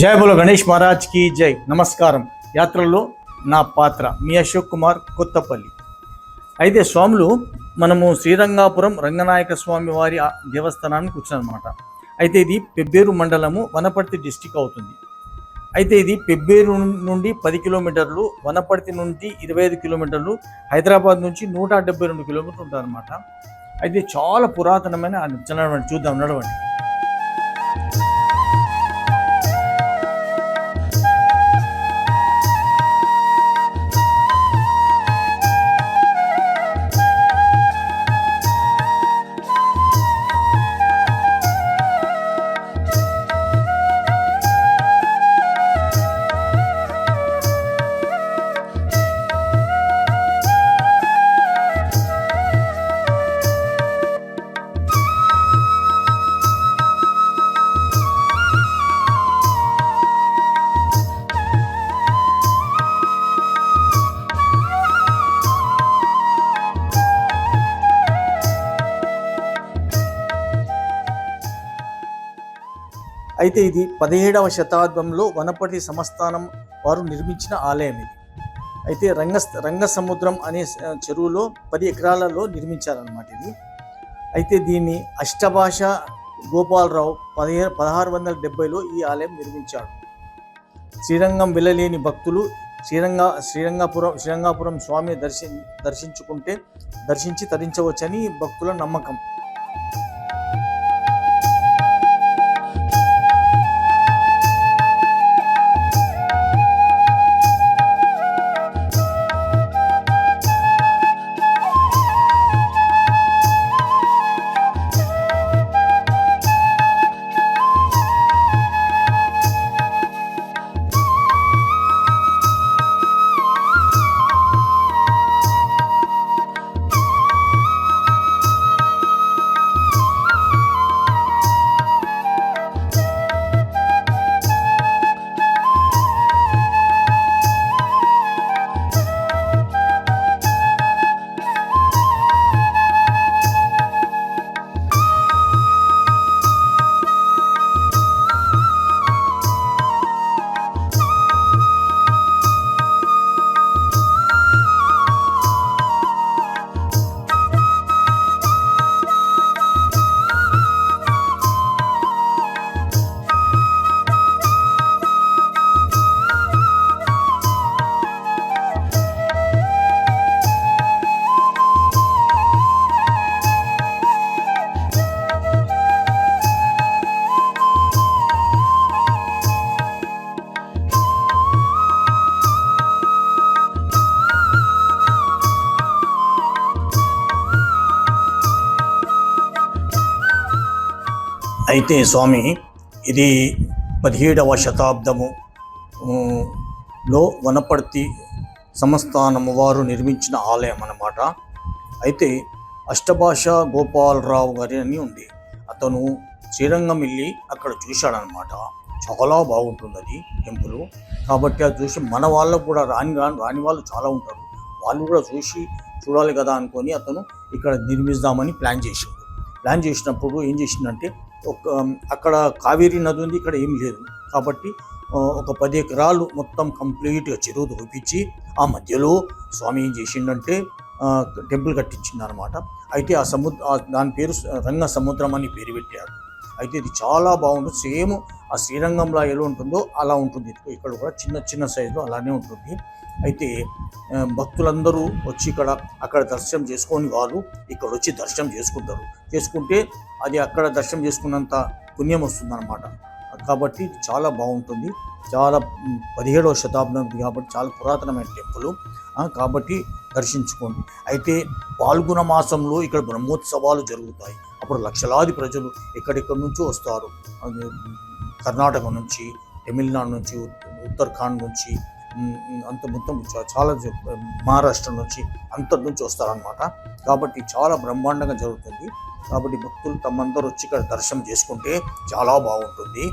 జయ బోలో గణేష్ మహారాజ్కి జై. నమస్కారం. యాత్రలో నా పాత్ర మీ అశోక్ కుమార్ కొత్తపల్లి. అయితే స్వాములు మనము శ్రీరంగాపురం రంగనాయక స్వామి వారి దేవస్థానానికి వచ్చానమాట అయితే ఇది పెబ్బేరు మండలము వనపర్తి డిస్టిక్ అవుతుంది. అయితే ఇది పెబ్బేరు నుండి పది కిలోమీటర్లు వనపర్తి నుండి ఇరవై ఐదు కిలోమీటర్లు హైదరాబాద్ నుంచి నూట డెబ్బై రెండు కిలోమీటర్లు ఉంటారనమాట అయితే చాలా పురాతనమైన చూద్దాం నడవండి. అయితే ఇది పదిహేడవ శతాబ్దంలో వనపర్తి సంస్థానం వారు నిర్మించిన ఆలయం ఇది. అయితే రంగ రంగ సముద్రం అనే చెరువులో పది ఎకరాలలో నిర్మించారన్నమాట ఇది. అయితే దీన్ని అష్టభాష గోపాలరావు పదిహేను పదహారు వందల డెబ్బైలో ఈ ఆలయం నిర్మించాడు. శ్రీరంగం వెళ్ళలేని భక్తులు శ్రీరంగ శ్రీరంగపురం శ్రీరంగాపురం స్వామి దర్శి దర్శించుకుంటే దర్శించి తరించవచ్చని భక్తుల నమ్మకం. అయితే స్వామి ఇది పదిహేడవ శతాబ్దము. లో వనపర్తి సంస్థానము వారు నిర్మించిన ఆలయం అన్నమాట. అయితే అష్టభాష గోపాలరావు గారి అని ఉంది. అతను శ్రీరంగం వెళ్ళి అక్కడ చూశాడనమాట చాలా బాగుంటుంది అది టెంపుల్. కాబట్టి అది చూసి మన వాళ్ళకు కూడా రాని రాని రాని వాళ్ళు చాలా ఉంటారు. వాళ్ళు కూడా చూసి చూడాలి కదా అనుకొని అతను ఇక్కడ నిర్మిద్దామని ప్లాన్ చేసిండు. ప్లాన్ చేసినప్పుడు ఏం చేసిందంటే అక్కడ కావేరీ నది ఉంది ఇక్కడ ఏం లేదు. కాబట్టి ఒక పది ఎకరాలు మొత్తం కంప్లీట్గా చెరువు తోపించి ఆ మధ్యలో స్వామి ఏం చేసిండంటే టెంపుల్ కట్టించిందనమాట అయితే ఆ సముద్ర దాని పేరు రంగ సముద్రం అని పేరు పెట్టారు. అయితే ఇది చాలా బాగుంటుంది సేమ్ ఆ శ్రీరంగంలో ఎలా ఉంటుందో అలా ఉంటుంది. ఇక్కడ కూడా చిన్న చిన్న సైజులో అలానే ఉంటుంది. అయితే భక్తులందరూ వచ్చి ఇక్కడ అక్కడ దర్శనం చేసుకొని వాళ్ళు ఇక్కడ వచ్చి దర్శనం చేసుకుంటారు. చేసుకుంటే అది అక్కడ దర్శనం చేసుకున్నంత పుణ్యం వస్తుందన్నమాట. కాబట్టి ఇది చాలా బాగుంటుంది. చాలా పదిహేడవ శతాబ్దం కాబట్టి చాలా పురాతనమైన టెంపుల్. కాబట్టి దర్శించుకోండి. అయితే పాల్గొన మాసంలో ఇక్కడ బ్రహ్మోత్సవాలు జరుగుతాయి. అప్పుడు లక్షలాది ప్రజలు ఎక్కడెక్కడి నుంచో వస్తారు. కర్ణాటక నుంచి తమిళనాడు నుంచి ఉత్తరాఖండ్ నుంచి అంత మొత్తం చాలా మహారాష్ట్ర నుంచి అంతటి నుంచి వస్తారనమాట కాబట్టి చాలా బ్రహ్మాండంగా జరుగుతుంది. కాబట్టి భక్తులు తమందరూ వచ్చి ఇక్కడ దర్శనం చేసుకుంటే చాలా బాగుంటుంది.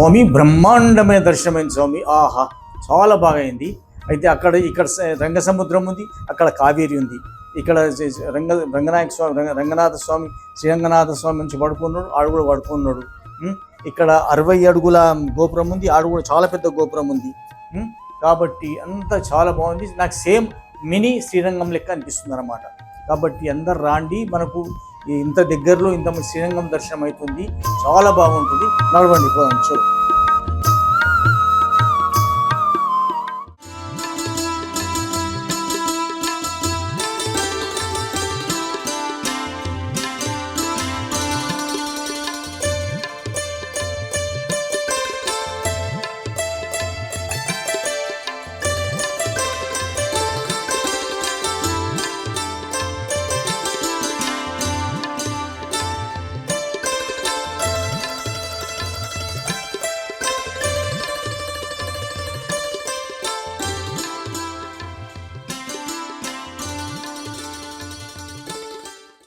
స్వామి బ్రహ్మాండమైన దర్శనమైన స్వామి. ఆహా చాలా బాగా అయింది అయితే అక్కడ ఇక్కడ స- రంగసముద్రం ఉంది అక్కడ కావేరి ఉంది. ఇక్కడ రంగ రంగనాయక స్వామి రంగ రంగనాథ స్వామి శ్రీరంగనాథ స్వామి నుంచి పడుకున్నాడు ఆడు కూడా పడుకున్నాడు. ఇక్కడ అరవై అడుగుల గోపురం ఉంది ఆడు కూడా చాలా పెద్ద గోపురం ఉంది. కాబట్టి అంతా చాలా బాగుంది. నాకు సేమ్ మినీ శ్రీరంగం లెక్క అనిపిస్తుంది అనమాట కాబట్టి అందరు రాండి మనకు ఇంత దగ్గరలో ఇంత శ్రీరంగం దర్శనం అవుతుంది. చాలా బాగుంటుంది. నడవండి పోదాం చలో.